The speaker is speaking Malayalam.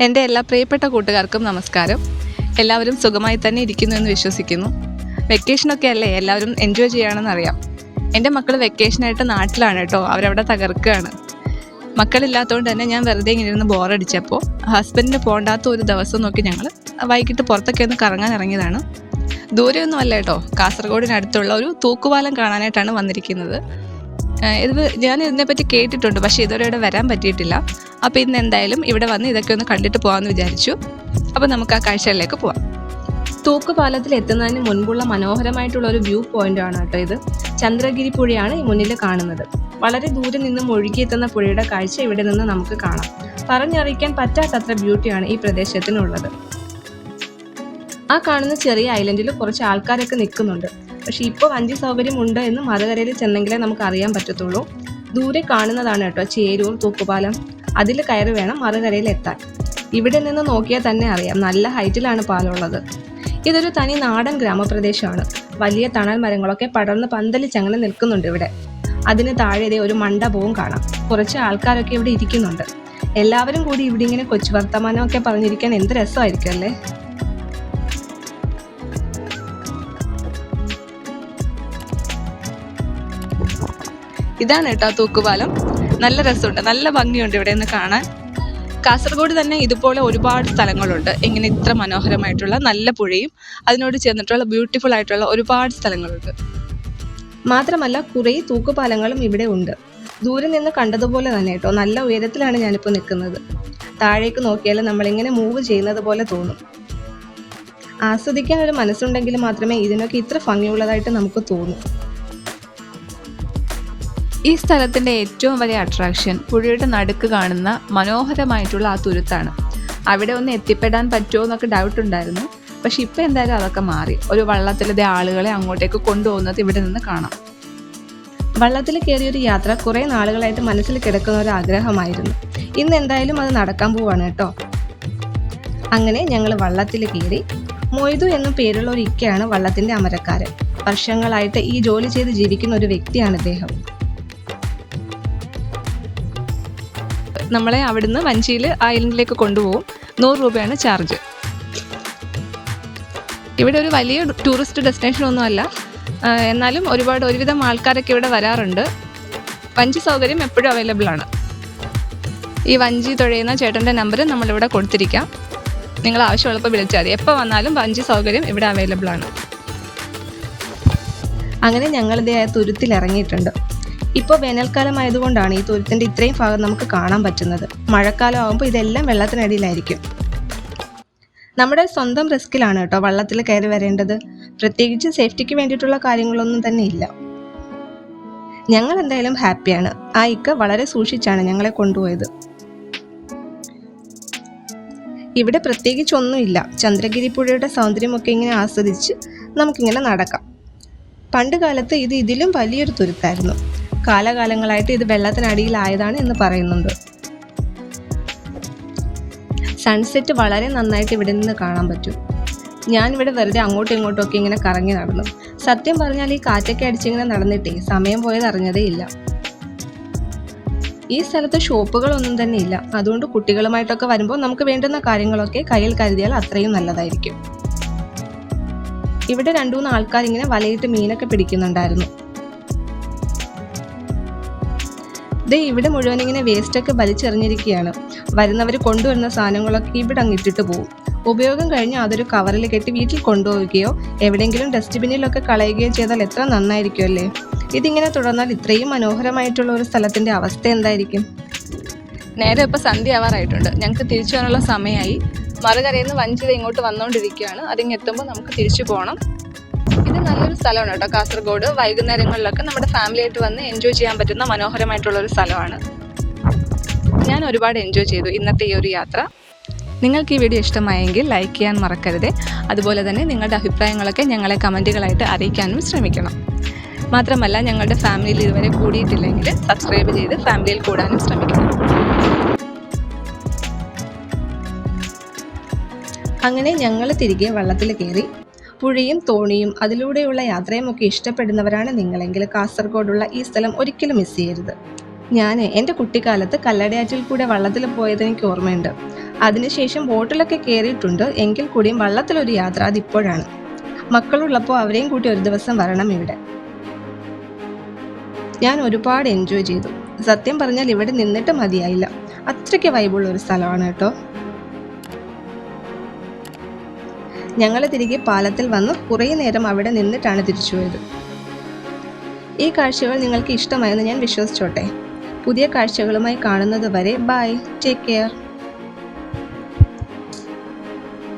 എന്റെ എല്ലാ പ്രിയപ്പെട്ട കൂട്ടുകാർക്കും നമസ്കാരം. എല്ലാവരും സുഖമായി തന്നെ ഇരിക്കുന്നു എന്ന് വിശ്വസിക്കുന്നു. വെക്കേഷനൊക്കെ അല്ലേ എല്ലാവരും എൻജോയ് ചെയ്യുകയാണെന്ന് അറിയാം. എന്റെ മക്കൾ വെക്കേഷനായിട്ട് നാട്ടിലാണ് കേട്ടോ അവരവിടെ തകർക്കുകയാണ്. മക്കളില്ലാത്തതുകൊണ്ട് തന്നെ ഞാൻ വെറുതെ ഇങ്ങനെ ഇരുന്ന് ബോറടിച്ചപ്പോൾ ഹസ്ബൻഡിന് പോകണ്ടാത്ത ഒരു ദിവസം നോക്കി ഞങ്ങൾ വൈകിട്ട് പുറത്തൊക്കെ ഒന്ന് കറങ്ങാൻ ഇറങ്ങിയതാണ്. ദൂരെയൊന്നും അല്ല കേട്ടോ. കാസർഗോഡിനടുത്തുള്ള ഒരു തൂക്കുപാലം കാണാനായിട്ടാണ് വന്നിരിക്കുന്നത്. ഇത് ഞാൻ ഇതിനെപ്പറ്റി കേട്ടിട്ടുണ്ട് പക്ഷേ ഇതുവരെ ഇവിടെ വരാൻ പറ്റിയിട്ടില്ല. അപ്പോൾ ഇന്ന് എന്തായാലും ഇവിടെ വന്ന് ഇതൊക്കെ ഒന്ന് കണ്ടിട്ട് പോകാമെന്ന് വിചാരിച്ചു. അപ്പോൾ നമുക്ക് ആ കാഴ്ചകളിലേക്ക് പോവാം. തൂക്കുപാലത്തിൽ എത്തുന്നതിന് മുൻപുള്ള മനോഹരമായിട്ടുള്ള ഒരു വ്യൂ പോയിന്റ് ആണ് കേട്ടോ ഇത്. ചന്ദ്രഗിരി പുഴയാണ് ഈ മുന്നിൽ കാണുന്നത്. വളരെ ദൂരെ നിന്നും ഒഴുകിയെത്തുന്ന പുഴയുടെ കാഴ്ച ഇവിടെ നിന്ന് നമുക്ക് കാണാം. പറഞ്ഞറിയിക്കാൻ പറ്റാത്തത്ര ബ്യൂട്ടിയാണ് ഈ പ്രദേശത്തിനുള്ളത്. ആ കാണുന്ന ചെറിയ ഐലൻഡിൽ കുറച്ച് ആൾക്കാരൊക്കെ നിൽക്കുന്നുണ്ട്. പക്ഷേ ഇപ്പോൾ വഞ്ചി സൗകര്യം ഉണ്ട് എന്ന് മറുകരയിൽ ചെന്നെങ്കിലേ നമുക്ക് അറിയാൻ പറ്റത്തുള്ളൂ. ദൂരെ കാണുന്നതാണ് കേട്ടോ ചേരൂർ തൂക്കുപാലം. അതിൽ കയറി വേണം മറുകരയിൽ എത്താൻ. ഇവിടെ നിന്ന് നോക്കിയാൽ തന്നെ അറിയാം നല്ല ഹൈറ്റിലാണ് പാലമുള്ളത് ഇതൊരു തനി നാടൻ ഗ്രാമപ്രദേശമാണ്. വലിയ തണൽ മരങ്ങളൊക്കെ പടർന്ന് പന്തലിച്ചങ്ങനെ നിൽക്കുന്നുണ്ട് ഇവിടെ. അതിന് താഴെ ദേ ഒരു മണ്ഡപവും കാണാം. കുറച്ച് ആൾക്കാരൊക്കെ ഇവിടെ ഇരിക്കുന്നുണ്ട്. എല്ലാവരും കൂടി ഇവിടെ ഇങ്ങനെ കൊച്ചു വർത്തമാനമൊക്കെ പറഞ്ഞിരിക്കാൻ എന്ത് രസമായിരിക്കും അല്ലേ? ഇതാണ് കേട്ടോ തൂക്കുപാലം. നല്ല രസമുണ്ട്. നല്ല ഭംഗിയുണ്ട് ഇവിടെ നിന്ന് കാണാൻ. കാസർഗോഡ് തന്നെ ഇതുപോലെ ഒരുപാട് സ്ഥലങ്ങളുണ്ട്. ഇങ്ങനെ ഇത്ര മനോഹരമായിട്ടുള്ള നല്ല പുഴയും അതിനോട് ചേർന്നിട്ടുള്ള ബ്യൂട്ടിഫുൾ ആയിട്ടുള്ള ഒരുപാട് സ്ഥലങ്ങളുണ്ട്. മാത്രമല്ല കുറേ തൂക്കുപാലങ്ങളും ഇവിടെ ഉണ്ട്. ദൂരെ നിന്ന് കണ്ടതുപോലെ തന്നെ കേട്ടോ. നല്ല ഉയരത്തിലാണ് ഞാനിപ്പോൾ നിൽക്കുന്നത്. താഴേക്ക് നോക്കിയാൽ നമ്മളിങ്ങനെ മൂവ് ചെയ്യുന്നത് പോലെ തോന്നും. ആസ്വദിക്കാൻ ഒരു മനസ്സുണ്ടെങ്കിൽ മാത്രമേ ഇതിനൊക്കെ ഇത്ര ഭംഗിയുള്ളതായിട്ട് നമുക്ക് തോന്നൂ. ഈ സ്ഥലത്തിന്റെ ഏറ്റവും വലിയ അട്രാക്ഷൻ പുഴയുടെ നടുക്ക് കാണുന്ന മനോഹരമായിട്ടുള്ള ആ തുരുത്താണ്. അവിടെ ഒന്ന് എത്തിപ്പെടാൻ പറ്റുമോ എന്നൊക്കെ ഡൗട്ട് ഉണ്ടായിരുന്നു. പക്ഷെ ഇപ്പം എന്തായാലും അതൊക്കെ മാറി. ഒരു വള്ളത്തിലെ ആളുകളെ അങ്ങോട്ടേക്ക് കൊണ്ടുപോകുന്നത് ഇവിടെ നിന്ന് കാണാം. വള്ളത്തിൽ കയറിയൊരു യാത്ര കുറേ നാളുകളായിട്ട് മനസ്സിൽ കിടക്കുന്ന ഒരു ആഗ്രഹമായിരുന്നു. ഇന്ന് എന്തായാലും അത് നടക്കാൻ പോവാണ് കേട്ടോ. അങ്ങനെ ഞങ്ങൾ വള്ളത്തിൽ കയറി. മൊയ്തു എന്ന പേരുള്ള ഒരു ഇക്കയാണ് വള്ളത്തിന്റെ അമരക്കാരൻ. വർഷങ്ങളായിട്ട് ഈ ജോലി ചെയ്ത് ജീവിക്കുന്ന ഒരു വ്യക്തിയാണ് ഇദ്ദേഹം. നമ്മളെ അവിടുന്ന് വഞ്ചിയിൽ ഐലൻഡിലേക്ക് കൊണ്ടുപോകും. നൂറ് രൂപയാണ് ചാർജ്. ഇവിടെ ഒരു വലിയ ടൂറിസ്റ്റ് ഡെസ്റ്റിനേഷൻ ഒന്നുമല്ല. എന്നാലും ഒരുപാട് ഒരുവിധം ആൾക്കാരൊക്കെ ഇവിടെ വരാറുണ്ട്. വഞ്ചി സൗകര്യം എപ്പോഴും അവൈലബിൾ ആണ്. ഈ വഞ്ചി തുഴയുന്ന ചേട്ടന്റെ നമ്പർ നമ്മളിവിടെ കൊടുത്തിരിക്കാം. നിങ്ങൾ ആവശ്യമുള്ളപ്പോൾ വിളിച്ചാൽ മതി. എപ്പോൾ വന്നാലും വഞ്ചി സൗകര്യം ഇവിടെ അവൈലബിൾ ആണ്. അങ്ങനെ ഞങ്ങളിതേ തുരുത്തിൽ ഇറങ്ങിയിട്ടുണ്ട് ഇപ്പോൾ വേനൽക്കാലം ആയതുകൊണ്ടാണ് ഈ തുരുത്തിന്റെ ഇത്രയും ഭാഗം നമുക്ക് കാണാൻ പറ്റുന്നത്. മഴക്കാലം ആകുമ്പോൾ ഇതെല്ലാം വെള്ളത്തിനടിയിലായിരിക്കും. നമ്മുടെ സ്വന്തം റിസ്കിലാണ് കേട്ടോ വള്ളത്തിൽ കയറി വരേണ്ടത്. പ്രത്യേകിച്ച് സേഫ്റ്റിക്ക് വേണ്ടിയിട്ടുള്ള കാര്യങ്ങളൊന്നും തന്നെ ഇല്ല. ഞങ്ങൾ എന്തായാലും ഹാപ്പിയാണ്. ആ ഇക്ക വളരെ സൂക്ഷിച്ചാണ് ഞങ്ങളെ കൊണ്ടുപോയത്. ഇവിടെ പ്രത്യേകിച്ച് ഒന്നുമില്ല ചന്ദ്രഗിരി പുഴയുടെ സൗന്ദര്യമൊക്കെ ഇങ്ങനെ ആസ്വദിച്ച് നമുക്കിങ്ങനെ നടക്കാം. പണ്ട് കാലത്ത് ഇത് ഇതിലും വലിയൊരു തുരുത്തായിരുന്നു. കാലകാലങ്ങളായിട്ട് ഇത് വെള്ളത്തിനടിയിലായതാണ് എന്ന് പറയുന്നുണ്ട്. സൺസെറ്റ് വളരെ നന്നായിട്ട് ഇവിടെ നിന്ന് കാണാൻ പറ്റും. ഞാൻ ഇവിടെ വെറുതെ അങ്ങോട്ടും ഇങ്ങോട്ടും ഒക്കെ ഇങ്ങനെ കറങ്ങി നടന്നു. സത്യം പറഞ്ഞാൽ ഈ കാറ്റൊക്കെ അടിച്ചിങ്ങനെ നടന്നിട്ടേ സമയം പോയത് അറിഞ്ഞതേ ഇല്ല. ഈ സ്ഥലത്ത് ഷോപ്പുകളൊന്നും തന്നെ ഇല്ല. അതുകൊണ്ട് കുട്ടികളുമായിട്ടൊക്കെ വരുമ്പോൾ നമുക്ക് വേണ്ടുന്ന കാര്യങ്ങളൊക്കെ കയ്യിൽ കരുതിയാൽ അത്രയും നല്ലതായിരിക്കും. ഇവിടെ രണ്ടു മൂന്ന് ആൾക്കാർ ഇങ്ങനെ വലയിട്ട് മീനൊക്കെ പിടിക്കുന്നുണ്ടായിരുന്നു. ദേ ഇവിടെ മുഴുവൻ ഇങ്ങനെ വേസ്റ്റൊക്കെ വലിച്ചെറിഞ്ഞിരിക്കുകയാണ്. വരുന്നവർ കൊണ്ടുവരുന്ന സാധനങ്ങളൊക്കെ ഇവിടെ അങ്ങ് ഇട്ടിട്ട് പോകും ഉപയോഗം കഴിഞ്ഞ് അതൊരു കവറിൽ കെട്ടി വീട്ടിൽ കൊണ്ടുപോവുകയോ എവിടെയെങ്കിലും ഡസ്റ്റ്ബിന്നിലൊക്കെ കളയുകയോ ചെയ്താൽ എത്ര നന്നായിരിക്കും അല്ലേ? ഇതിങ്ങനെ തുടർന്നാൽ ഇത്രയും മനോഹരമായിട്ടുള്ള ഒരു സ്ഥലത്തിന്റെ അവസ്ഥ എന്തായിരിക്കും? നേരെ ഇപ്പോൾ സന്ധ്യ ആവാറായിട്ടുണ്ട് ഞങ്ങൾക്ക് തിരിച്ചു പോകാനുള്ള സമയമായി. മറുകരയിൽ നിന്ന് വഞ്ചിത ഇങ്ങോട്ട് വന്നുകൊണ്ടിരിക്കുകയാണ് അതിങ്ങെത്തുമ്പോൾ നമുക്ക് തിരിച്ചു പോകണം നല്ലൊരു സ്ഥലമാണ് കേട്ടോ കാസർഗോഡ്. വൈകുന്നേരങ്ങളിലൊക്കെ നമ്മുടെ ഫാമിലി ആയിട്ട് വന്ന് എൻജോയ് ചെയ്യാൻ പറ്റുന്ന മനോഹരമായിട്ടുള്ള ഒരു സ്ഥലമാണ്. ഞാൻ ഒരുപാട് എൻജോയ് ചെയ്തു ഇന്നത്തെ ഈ ഒരു യാത്ര. നിങ്ങൾക്ക് ഈ വീഡിയോ ഇഷ്ടമായെങ്കിൽ ലൈക്ക് ചെയ്യാൻ മറക്കരുത്. അതുപോലെ തന്നെ നിങ്ങളുടെ അഭിപ്രായങ്ങളൊക്കെ ഞങ്ങളെ കമന്റുകളായിട്ട് അറിയിക്കാനും ശ്രമിക്കണം. മാത്രമല്ല ഞങ്ങളുടെ ഫാമിലിയിൽ ഇതുവരെ കൂടിയിട്ടില്ലെങ്കിൽ സബ്സ്ക്രൈബ് ചെയ്ത് ഫാമിലിയിൽ കൂടാനും ശ്രമിക്കണം. അങ്ങനെ ഞങ്ങൾ തിരികെ വള്ളത്തിൽ കയറി പുഴയും തോണിയും അതിലൂടെയുള്ള യാത്രയും ഒക്കെ ഇഷ്ടപ്പെടുന്നവരാണ് നിങ്ങളെങ്കിൽ കാസർഗോഡുള്ള ഈ സ്ഥലം ഒരിക്കലും മിസ് ചെയ്യരുത്. ഞാൻ എന്റെ കുട്ടിക്കാലത്ത് കല്ലടയാറ്റിൽ കൂടെ വള്ളത്തിൽ പോയത് എനിക്ക് ഓർമ്മയുണ്ട്. അതിനുശേഷം ബോട്ടിലൊക്കെ കയറിയിട്ടുണ്ട് എങ്കിൽ കൂടിയും വള്ളത്തിലൊരു യാത്ര അതിപ്പോഴാണ്. മക്കളുള്ളപ്പോൾ അവരെയും കൂട്ടി ഒരു ദിവസം വരണം ഇവിടെ. ഞാൻ ഒരുപാട് എൻജോയ് ചെയ്തു. സത്യം പറഞ്ഞാൽ ഇവിടെ നിന്നിട്ട് മതിയായില്ല. അത്രയ്ക്ക് വൈബുള്ള ഒരു സ്ഥലമാണ് കേട്ടോ. ഞങ്ങൾ തിരികെ പാലത്തിൽ വന്ന് കുറേ നേരം അവിടെ നിന്നിട്ടാണ് തിരിച്ചു പോയത്. ഈ കാഴ്ചകൾ നിങ്ങൾക്ക് ഇഷ്ടമായെന്ന് ഞാൻ വിശ്വസിച്ചോട്ടെ. പുതിയ കാഴ്ചകളുമായി കാണുന്നത് വരെ ബൈ ടേക്ക് കെയർ